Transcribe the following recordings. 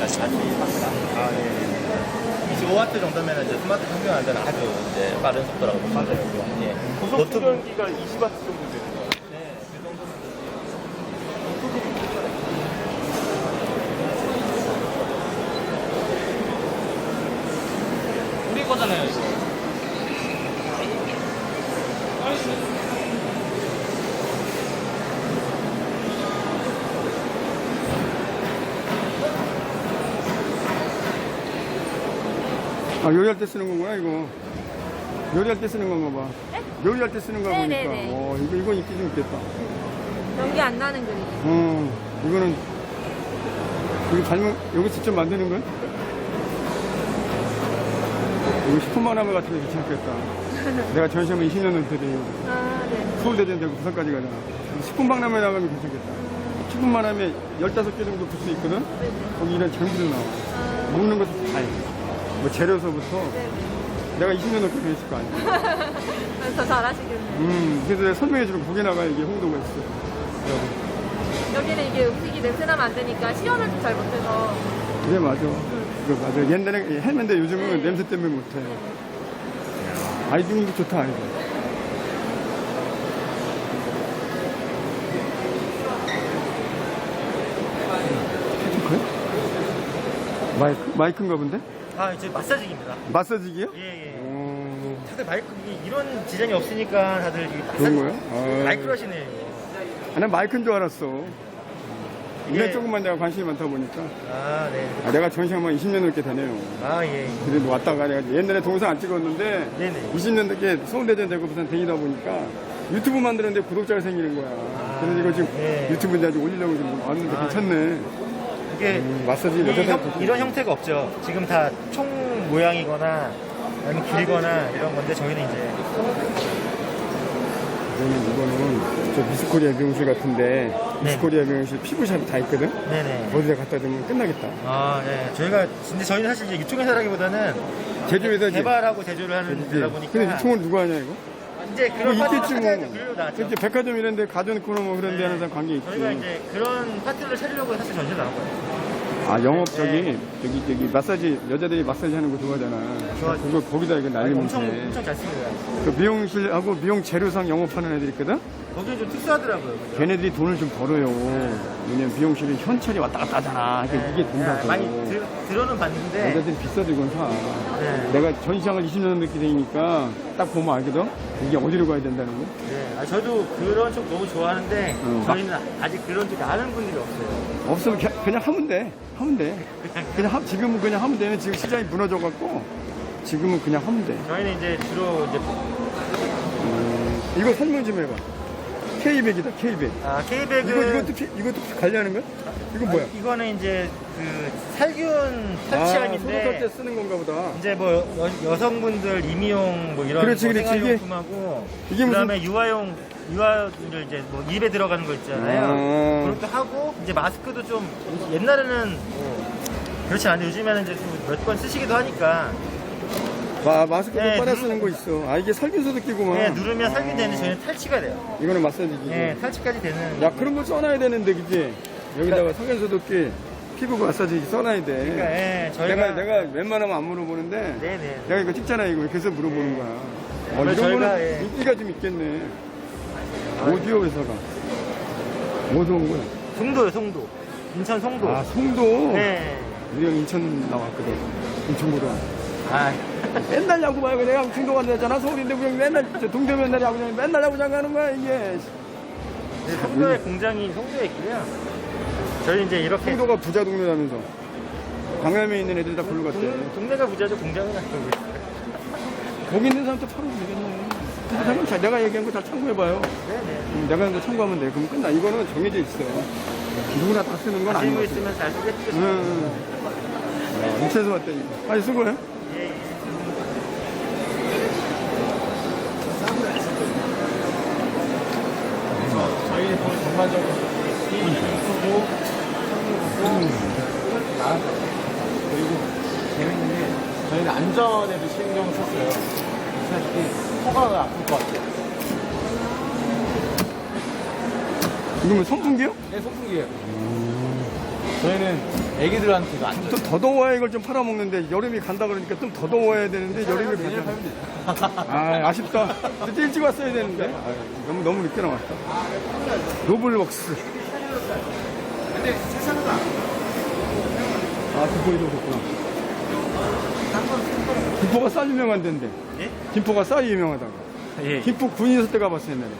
아주 아, 예. 25와트 정도면 이제 스마트 평균한테는 아주 이제 빠른 속도라고 보시면 돼요. 예. 고속 노트북- 충전기가 20W 정도 되는 거예요. 네, 그 정도. 우리 거잖아요, 이거. 아, 요리할 때 쓰는 건구나, 이거. 요리할 때 쓰는 건가 봐. 요리할 때 쓰는 거 보니까. 네 네 네. 어, 이거, 이거 인기 좀 있겠다. 연기 안 나는 그림. 어, 이거는, 이거 잘못, 여기 직접 만드는 거야? 이거 식품만화물 같은 거 괜찮겠다. 내가 전시하면 20년 넘거든. 아, 네. 서울대전 되고 부산까지 가잖아. 식품박람회 나가면 괜찮겠다. 식품만하면 15개 정도 부수 있거든? 거기 이런 장비도 나와. 먹는 것도 다 있어. 뭐 재료서부터 네. 내가 20년 넘게 배웠을 거 아니야. 더 잘하시겠네요. 음, 그래서 내가 설명해주는 거기 나가 이게 홍도가 있어. 여기는 이게 음식이 냄새나면 안 되니까 시연을 잘 못해서. 그래, 맞아. 그거 맞아. 옛날에 했는데 요즘은 냄새 때문에 못해. 아이디어 이거 좋다, 아이디어. 그래? 마이크, 마이크인가 본데? 아, 이제 마사지기입니다. 마사지기요? 예, 예. 어, 다들 마이크, 이게 이런 디자인이 없으니까 다들 이 마사지. 그런 거야? 아. 마이크로 하시네요, 이거. 아, 난 마이크인 줄 알았어. 이게- 이런 조금만 내가 관심이 많다 보니까. 아, 네. 아, 내가 전시하면 20년 넘게 되네요. 아, 예. 그래도 왔다가 내가 옛날에 동영상 안 찍었는데 네네. 20년 넘게 서울대전 되고 부산 다니다 보니까 유튜브 만드는데 구독자가 생기는 거야. 그래서 이거 지금 네. 유튜브에 아주 올리려고 지금 왔는데 아, 괜찮네. 이게 음, 마사지 이 형, 이런 형태가 없죠. 지금 다 총 모양이거나 아니면 길거나 이런 건데 저희는 이제 이거는, 이거는 저 미스코리아 미용실 같은데 미스코리아 미용실 피부샵이 다 있거든? 네네. 어디다 갖다 두면 끝나겠다. 아, 네. 저희가 근데 저희는 사실 이제 유통 회사라기보다는 제조회사지? 개발하고 제조를 하는 데다 보니까 근데 유통은 누가 하냐 이거? 이제 뭐 그런 뭐. 그걸로 나왔죠. 이렇게 백화점 이런 데 가전 코너 뭐 그런 데 하는 사람 관계 있지. 저희가 이제 그런 파트를 찾으려고 사실 전시를 나온 거예요. 아 영업 저기 네. 저기 저기 마사지 여자들이 마사지 하는 거 좋아하잖아. 좋아하죠. 그거 거기다 이거 날리면 엄청 돼. 엄청 잘 씁니다. 그 미용실하고 미용 재료상 영업하는 애들 있거든. 거기는 좀 특수하더라고요. 그죠? 걔네들이 돈을 좀 벌어요. 왜냐면 미용실은 현찰이 왔다 갔다 하잖아. 그러니까 이게 네, 돈다고. 많이 들, 들어는 봤는데 여자들이 비싸도 이건 사. 네. 내가 전시장을 20년 넘게 되니까 딱 보면 알거든. 이게 어디로 가야 된다는 거. 네. 아, 저도 그런 쪽 너무 좋아하는데 응. 저희는 아직 그런 쪽 아는 분들이 없어요. 없으면 겨- 그냥 하면 돼. 하면 돼. 그냥 하- 지금은 그냥 하면 되는 지금 시장이 무너져 갖고 지금은 그냥 하면 돼. 저희는 이제 주로 이제 음, 이거 설명 좀 해봐. K100이다, K100. 아, K백은 이거, 이것도, 피- 이것도 관리하는 거야? 이거 뭐야? 이거는 이제 그 살균 아, 탈취약인데 소독할 때 쓰는 건가 보다. 이제 뭐 여, 성분들 임의용 뭐 이런 그렇지, 뭐 그렇지. 생활용품하고 이게 무슨- 그다음에 유아용 유아를 이제 뭐 입에 들어가는 거 있잖아요. 아. 그런 것도 하고 이제 마스크도 좀 옛날에는 뭐 그렇지 않은데 요즘에는 이제 몇 번 쓰시기도 하니까 마, 마스크도 네, 빨아 쓰는 거 있어. 아, 이게 살균 소독기구만. 네, 누르면 살균되는데 아, 저희는 탈취가 돼요. 이거는 마사지기고. 네, 탈취까지 되는. 야, 그런 거 써놔야 되는데, 그지? 여기다가 살균 소독기, 피부 마사지기 써놔야 돼. 그러니까 예, 저희가 내가, 내가 웬만하면 안 물어보는데, 네네. 내가 이거 찍잖아, 이거. 그래서 물어보는 거야. 어, 그래서 이런 저희가, 거는 예. 인기가 좀 있겠네. 오디오 회사가. 어디 온 거야? 송도요, 송도. 인천 송도. 아, 송도. 네. 우리 형 인천 나왔거든. 인천보다. 아, 맨날 야구 말고 내가 중도 간다잖아. 서울인데 우리 형 맨날 저 동대문 맨날 야구장 맨날 야구장 가는 거야 이게. 네, 송도에 공장이 송도에 있고요. 저희 이제 이렇게 송도가 부자 동네라면서. 강남에 있는 애들 다 글로 갔대. 동, 동네가 부자죠 공장은 안 있어요. 거기 있는 사람 또 팔아도 되겠네. 잠깐 자, 내가 얘기한 거 다 참고해봐요. 네네. 음, 내가 한 거 참고하면 돼. 그럼 끝나. 이거는 정해져 있어. 누구나 다 쓰는 건 아닌 것 같아. 있으면 잘 쓰겠죠. 응, 응. 인천에서 왔다니까. 아니, 수고해. 예, 예. 저희 뭐 전반적으로 이쁘고 나았어요. 그리고 재밌는 게 저희는 안전에도 신경을 썼어요. 사실 허가가 아플 것 같아요. 이거 뭐 선풍기요? 네, 소풍기예요. 저희는 애기들한테도 안좀더 더워야 이걸 좀 팔아먹는데 여름이 간다 그러니까 좀 더 더워야 되는데 여름이 내년 가자. 팔면 되죠. 아 아쉽다. 근데 일찍 왔어야 되는데 아, 너무 너무 늦게 나왔다. 노블웍스. 아 김포 이동했구나. 김포가 쌀 유명한 데인데. 예? 김포가 쌀이 유명하다고. 예. 김포 군인 있을 때 가봤어 옛날에.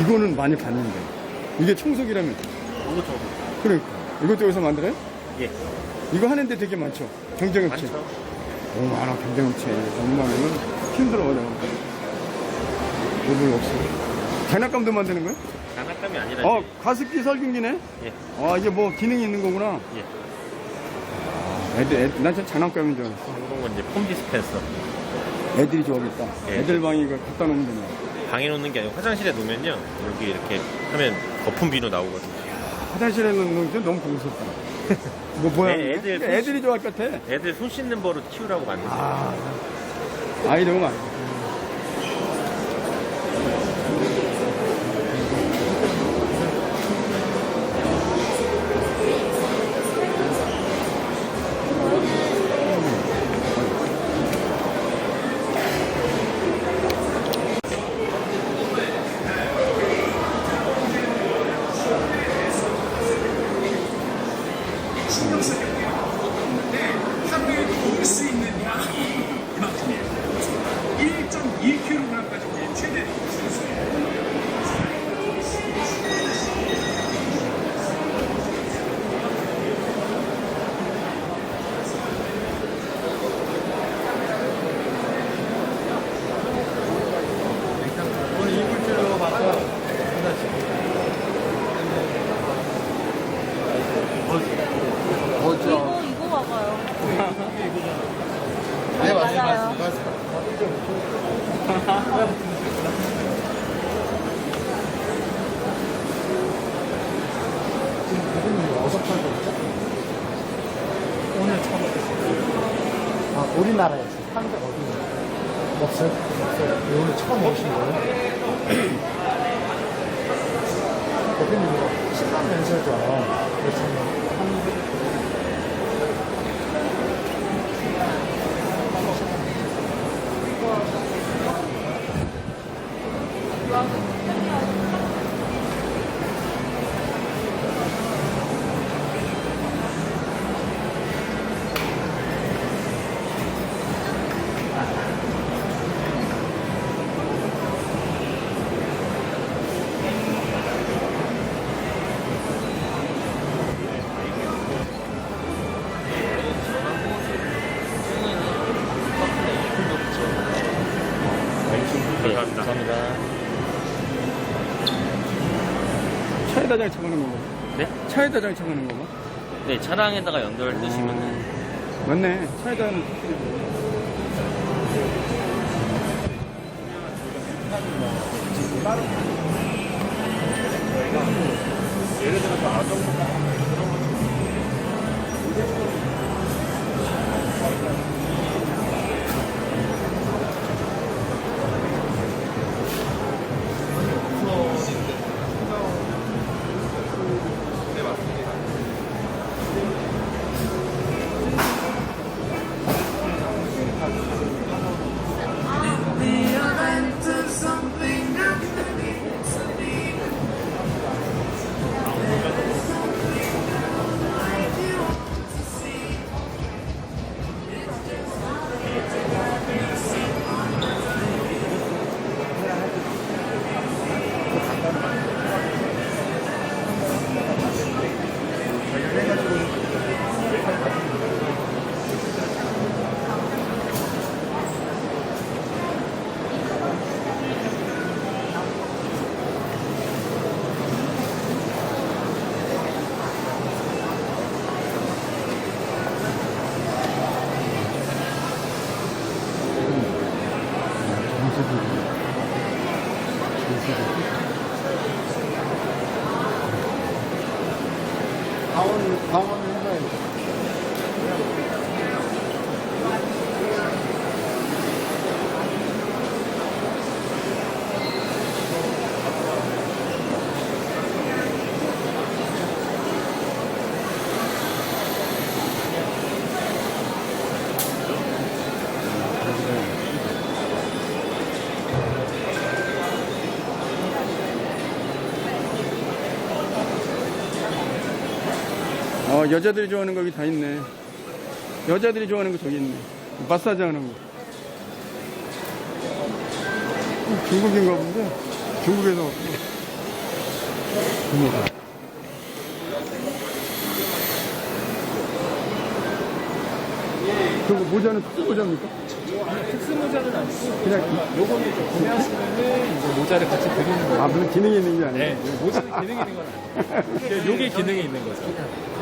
이거는 많이 봤는데. 이게 청소기라면. 좀. 그러니까. 이것도 여기서 만들어요? 예. 이거 하는데 되게 많죠. 경쟁업체. 많죠. 너무 많아, 경쟁업체. 너무 많으면 힘들어, 어려워. 노블 없어. 장난감도 만드는 거야? 장난감이 아니라. 어, 가습기 살균기네? 예. 아, 이게 뭐 기능이 있는 거구나. 예. 애들, 애들 난전 장난감인 줄 알았어. 한국은 이제 폼 디스펜서. 애들이 저기있다. 예. 애들 방에 이거 갖다 놓으면 되네. 방에 놓는 게 아니고 화장실에 놓으면요. 여기 이렇게 하면 거품 비누 나오거든요. 화장실에 놓는 게 너무 무섭다. 뭐, 뭐야. 애- 애들 애들이 좋아할 것 같아. 애들 손 씻는 버릇 키우라고 만든 거예요. 아, 아이들은 많아. 먹을 수 있는 양이 그만큼이에요. 1.2kg까지 최대 오늘 이불질로 봐서 하나씩. 어죠. 이거 이거 봐봐요. 네, 맞아요. 오늘 처음 아, 우리나라에서 한적 어디 없어요? 없어요. 오늘 처음 오신 거예요? 대표님 이거 10만 연세죠. 그래서 차에다 장착하는 거고. 네, 차량에다가 연결 뜨시면은 맞네. 차에다는 강원, 어, 여자들이 좋아하는 거 여기 다 있네. 여자들이 좋아하는 거 저기 있네. 마사지 하는 거. 어, 중국인가 본데? 중국에서 왔어. 중국. 그거 모자는 특수 모자입니까? 특수 모자는 아니고 그냥, 요거는 이제 구매하시면은 이제 모자를 같이 드리는 거예요. 아, 무슨 기능이 있는 게 아니고. 네, 모자는 기능이 있는 건 아니에요. 요게 기능이 있는 거죠.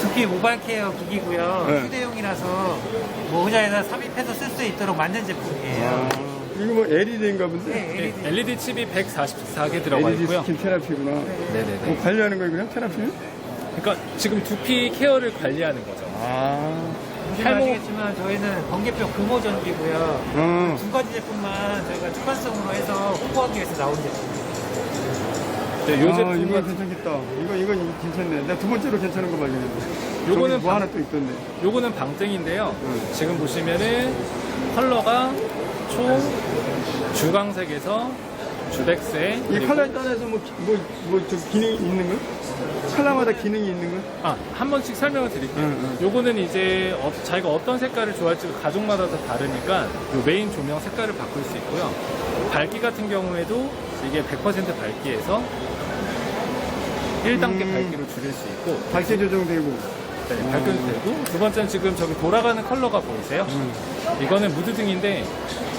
두피 모발 케어 기기고요. 네. 휴대용이라서 뭐 의자에다 삽입해서 쓸 수 있도록 만든 제품이에요. 아, 이거 뭐 LED인가 본데? 네, LED. LED 칩이 144개 들어가 LED 있고요. 스킨 테라피구나. 네네네. 뭐 관리하는 거예요, 그냥 테라피는? 그러니까 지금 두피 케어를 관리하는 거죠. 아, 보시면 탈모- 아시겠지만 저희는 번개뼈 금호 전기고요. 어. 두 가지 제품만 저희가 주관성으로 해서 홍보하기 위해서 나온 제품이에요. 네, 요 아, 제품 이거 같은 괜찮겠다. 이거, 이건 괜찮네. 내가 두 번째로 괜찮은 거 발견했네. 요거는 뭐 방- 하나 또 있던데. 요거는 방땡인데요. 음. 지금 보시면은 컬러가 총 주광색에서 주백색 이 컬러에 따라서 뭐, 기- 뭐, 뭐, 저 기능이 있는 거? 컬러마다 기능이 있는 거? 아, 한 번씩 설명을 드릴게요. 응, 응. 요거는 이제 어- 자기가 어떤 색깔을 좋아할지 가족마다 다 다르니까 요 메인 조명 색깔을 바꿀 수 있고요. 밝기 같은 경우에도 이게 100% 밝기에서 1단계 음. 밝기로 줄일 수 있고 밝기 조정되고. 네, 밝기도 되고 두 번째는 지금 저기 돌아가는 컬러가 보이세요? 음. 이거는 무드등인데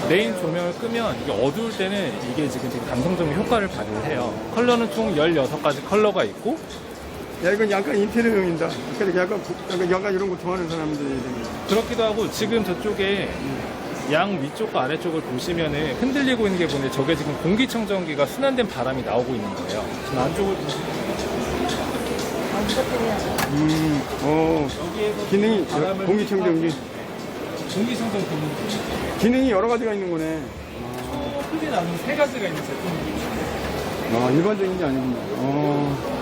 메인 조명을 끄면 이게 어두울 때는 이게 지금 되게 감성적인 효과를 발휘를 해요. 컬러는 총 16가지 컬러가 있고 야, 이건 약간 인테리어용인다. 그러니까 약간, 고- 약간, 약간 이런 거 좋아하는 사람들이. 그렇기도 하고 지금 저쪽에 양 위쪽과 아래쪽을 보시면은 흔들리고 있는 게 보는데 저게 지금 공기청정기가 순환된 바람이 나오고 있는 거예요. 지금 안쪽을 음, 어, 기능이, 바람을 공기청정기. 공기청정 기능 기능이 여러 가지가 있는 거네. 크게 나누면 세 가지가 있는 제품입니다. 아, 일반적인 게 아니군요. 어.